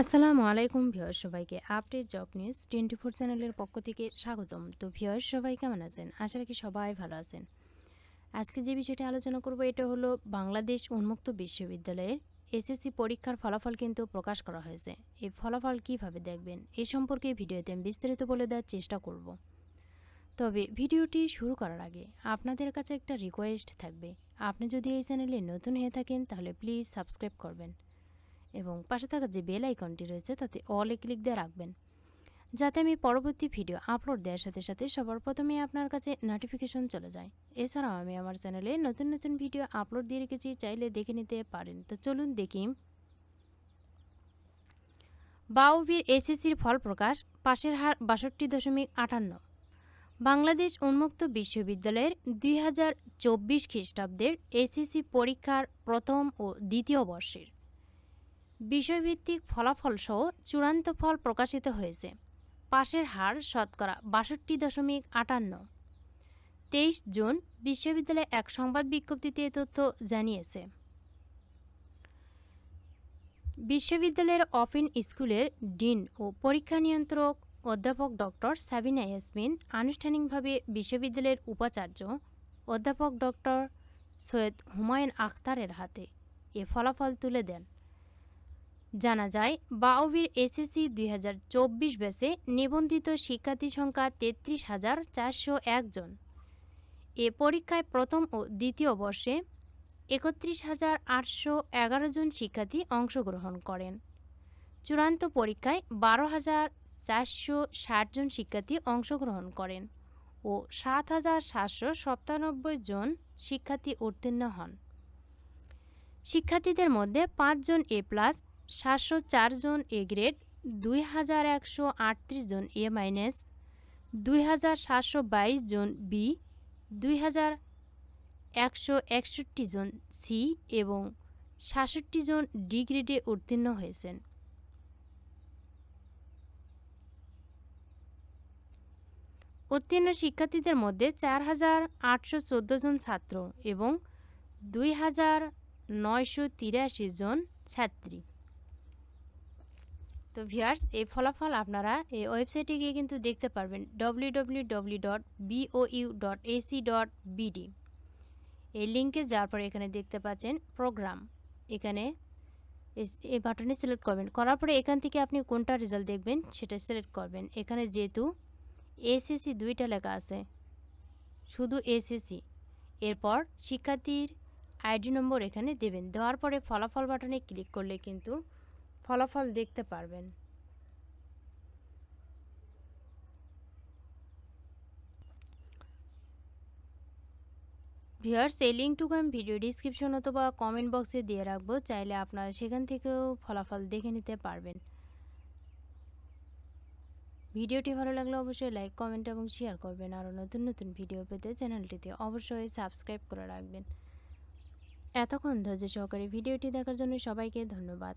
আসসালামু আলাইকুম ভিউয়ার সবাইকে update job news twenty four চ্যানেলের পক্ষ থেকে স্বাগতম। তো ভিউয়ার সবাই কেমন আছেন? আশা রাখি সবাই ভালো আছেন। আজকে যে বিষয়টি আলোচনা করব, এটা হলো বাংলাদেশ উন্মুক্ত বিশ্ববিদ্যালয়ের এসএসসি পরীক্ষার ফলাফল কিন্তু প্রকাশ করা হয়েছে। এই ফলাফল কীভাবে দেখবেন, এ সম্পর্কে ভিডিওতে আমি বিস্তারিত বলে দেওয়ার চেষ্টা করব। তবে ভিডিওটি শুরু করার আগে আপনাদের কাছে একটা রিকোয়েস্ট থাকবে। আপনি যদি এই চ্যানেলে নতুন হয়ে থাকেন, তাহলে প্লিজ সাবস্ক্রাইব করবেন। এবং পাশে থাকা যে বেল আইকনটি রয়েছে তাতে অলে ক্লিক দিয়ে রাখবেন। যাতে আমি পরবর্তী ভিডিও আপলোড দেওয়ার সাথে সাথে সবার প্রথমে আপনার কাছে নোটিফিকেশন চলে যায়। এছাড়াও আমি আমার চ্যানেলে নতুন নতুন ভিডিও আপলোড দিয়ে রেখেছি, চাইলে দেখে নিতে পারেন। তো চলুন দেখি। বাউবির এসএসসির ফল প্রকাশ, পাশের হার বাষট্টি দশমিক আটান্ন। বাংলাদেশ উন্মুক্ত বিশ্ববিদ্যালয়ের দুই হাজার চব্বিশ খ্রিস্টাব্দের এসএসসি পরীক্ষার প্রথম ও দ্বিতীয় বর্ষের। বিষয়ভিত্তিক ফলাফলসহ চূড়ান্ত ফল প্রকাশিত হয়েছে। পাশের হার শতকরা বাষট্টি দশমিক আটান্ন। তেইশ জুন বিশ্ববিদ্যালয়ে এক সংবাদ বিজ্ঞপ্তিতে এ তথ্য জানিয়েছে। বিশ্ববিদ্যালয়ের অফিন স্কুলের ডিন ও পরীক্ষা নিয়ন্ত্রক অধ্যাপক ডক্টর সাবিনা ইয়াসমিন আনুষ্ঠানিকভাবে বিশ্ববিদ্যালয়ের উপাচার্য অধ্যাপক ডক্টর সৈয়দ হুমায়ুন আখতারের হাতে এ ফলাফল তুলে দেন। জানা যায়, বাউবির এসএসসি দুই হাজার চব্বিশ ব্যাচে নিবন্ধিত শিক্ষার্থী সংখ্যা তেত্রিশ হাজার চারশো একজন এ পরীক্ষায় প্রথম ও দ্বিতীয় বর্ষে একত্রিশ হাজার আটশো এগারো জন শিক্ষার্থী অংশগ্রহণ করেন। চূড়ান্ত পরীক্ষায় বারো হাজার চারশো ষাট জন শিক্ষার্থী অংশগ্রহণ করেন ও সাত হাজার সাতশো সাতানব্বই জন শিক্ষার্থী উত্তীর্ণ হন। শিক্ষার্থীদের মধ্যে পাঁচজন এ প্লাস সাতশো চার জন এ গ্রেড দুই হাজার একশো আটত্রিশ জন এ মাইনাস দুই হাজার সাতশো বাইশ জন বি দুই হাজার একশো একষট্টি জন সি এবং সাতষট্টি জন ডি গ্রেডে উত্তীর্ণ হয়েছেন। উত্তীর্ণ শিক্ষার্থীদের মধ্যে চার হাজার আটশো চোদ্দ জন ছাত্র এবং দুই হাজার নয়শো তিরাশি জন ছাত্রী। তো ভিয়ার্স এই ফলাফল আপনারা এই ওয়েবসাইটে গিয়ে কিন্তু দেখতে পারবেন বিডি এই লিঙ্কে যাওয়ার পরে এখানে দেখতে পাচ্ছেন প্রোগ্রাম। এখানে এই বাটনে সিলেক্ট করবেন। করার পরে এখান থেকে আপনি কোনটা রেজাল্ট দেখবেন সেটা সিলেক্ট করবেন। এখানে যেহেতু এসএসসি দুইটা লেখা আছে, শুধু এসএসসি এরপর শিক্ষার্থীর আইডি নম্বর এখানে দেবেন। দেওয়ার পরে ফলাফল বাটনে ক্লিক করলে কিন্তু ফলাফল দেখতে পারবেন। ভিউয়ার্স, এই লিঙ্কটুকু আমি ভিডিও ডিসক্রিপশন অথবা কমেন্ট বক্সে দিয়ে রাখব, চাইলে আপনারা সেখান থেকেও ফলাফল দেখে নিতে পারবেন। ভিডিওটি ভালো লাগলে অবশ্যই লাইক, কমেন্ট এবং শেয়ার করবেন। আরও নতুন নতুন ভিডিও পেতে চ্যানেলটিতে অবশ্যই সাবস্ক্রাইব করে রাখবেন। এতক্ষণ ধৈর্য সহকারে ভিডিওটি দেখার জন্য সবাইকে ধন্যবাদ।